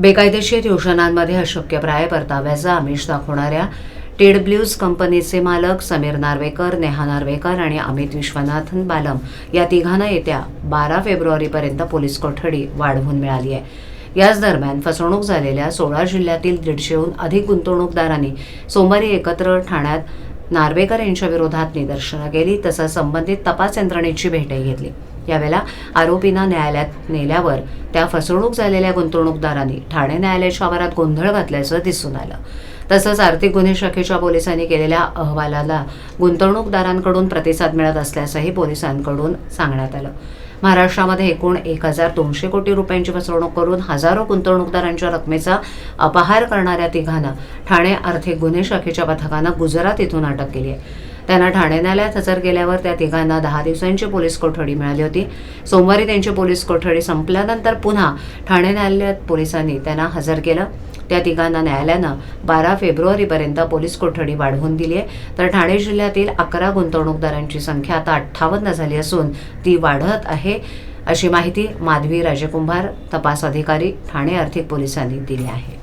बेकायदेशीर योजनांमध्ये अशक्यप्राय परताव्याचा आमिष दाखवणाऱ्या टेडब्ल्यूज कंपनीचे मालक समीर नार्वेकर नेहा नार्वेकर आणि अमित विश्वनाथन बालम या तिघांना येत्या बारा फेब्रुवारीपर्यंत पोलीस कोठडी वाढवून मिळाली आहे. याच दरम्यान फसवणूक झालेल्या सोळा जिल्ह्यातील दीडशेहून अधिक गुंतवणूकदारांनी सोमवारी एकत्र ठाण्यात नार्वेकर यांच्या विरोधात निदर्शनं केली तसंच संबंधित तपास यंत्रणेची भेटही घेतली. यावेळेला आरोपींना न्यायालयात नेल्यावर त्या फसवणूक झालेल्या गुंतवणूकदारांनी ठाणे न्यायालयाच्या आवारात गोंधळ घातल्याचं दिसून आलं. तसंच आर्थिक गुन्हे शाखेच्या पोलिसांनी केलेल्या अहवालाला गुंतवणूकदारांकडून प्रतिसाद मिळत असल्याचंही पोलिसांकडून सांगण्यात आलं. महाराष्ट्रामध्ये एकूण एक हजार दोनशे कोटी रुपयांची फसवणूक करून हजारो गुंतवणूकदारांच्या रकमेचा अपहार करणाऱ्या तिघांना ठाणे आर्थिक गुन्हे शाखेच्या पथकानं गुजरात इथून अटक केली आहे. त्यांना ठाणे न्यायालयात हजर केल्यावर त्या तिघांना दहा दिवसांची पोलीस कोठडी मिळाली होती. सोमवारी त्यांची पोलीस कोठडी संपल्यानंतर पुन्हा ठाणे न्यायालयात पोलिसांनी त्यांना हजर केलं. त्या तिघांना न्यायालयानं बारा फेब्रुवारीपर्यंत पोलीस कोठडी वाढवून दिली आहे. तर ठाणे जिल्ह्यातील अकरा गुंतवणूकदारांची संख्या आता अठ्ठावन्न झाली असून ती वाढत आहे. अशी माहिती माधवी राजकुंभार तपास अधिकारी ठाणे आर्थिक पोलिसांनी दिली आहे.